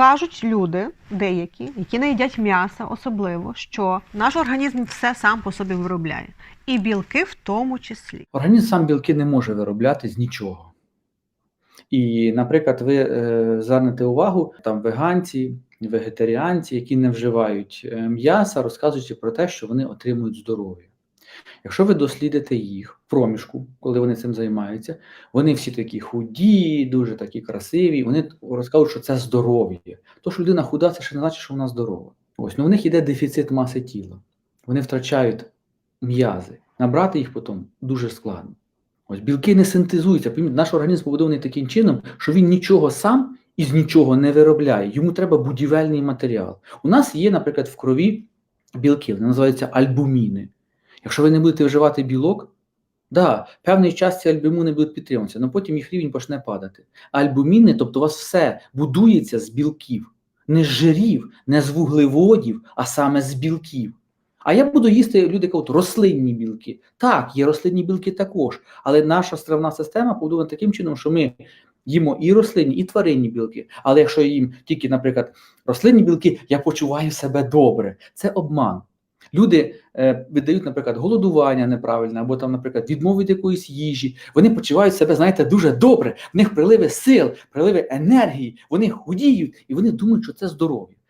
Кажуть люди, деякі, які не їдять м'яса, особливо, що наш організм все сам по собі виробляє, і білки в тому числі. Організм сам білки не може виробляти з нічого. І, наприклад, ви е, звернете увагу, там веганці, вегетаріанці, які не вживають е, м'яса, розказуючи про те, що вони отримують здоров'я. Якщо ви дослідите їх в проміжку, коли вони цим займаються, вони всі такі худі, дуже такі красиві, вони розкажуть, що це здоров'я. То, що людина худа, це ще не значить, що вона здорова. Ось, ну, у них йде дефіцит маси тіла. Вони втрачають м'язи. Набрати їх потім дуже складно. Ось білки не синтезуються. Наш організм побудований таким чином, що він нічого сам із нічого не виробляє. Йому треба будівельний матеріал. У нас є, наприклад, в крові білки, вони називаються альбуміни. Якщо ви не будете вживати білок, да, певний час ці альбуміни будуть підтримуватися, але потім їх рівень почне падати. Альбуміни, тобто у вас все будується з білків, не з жирів, не з вуглеводів, а саме з білків. А я буду їсти, люди кажуть, рослинні білки. Так, є рослинні білки також, але наша стравна система побудована таким чином, що ми їмо і рослинні, і тваринні білки. Але якщо я їм тільки, наприклад, рослинні білки, я почуваю себе добре. Це обман. Люди е, видають, наприклад, голодування неправильне, або там, наприклад, відмови від якоїсь їжі. Вони почувають себе, знаєте, дуже добре. В них приливи сил, приливи енергії, вони худіють і вони думають, що це здоров'я.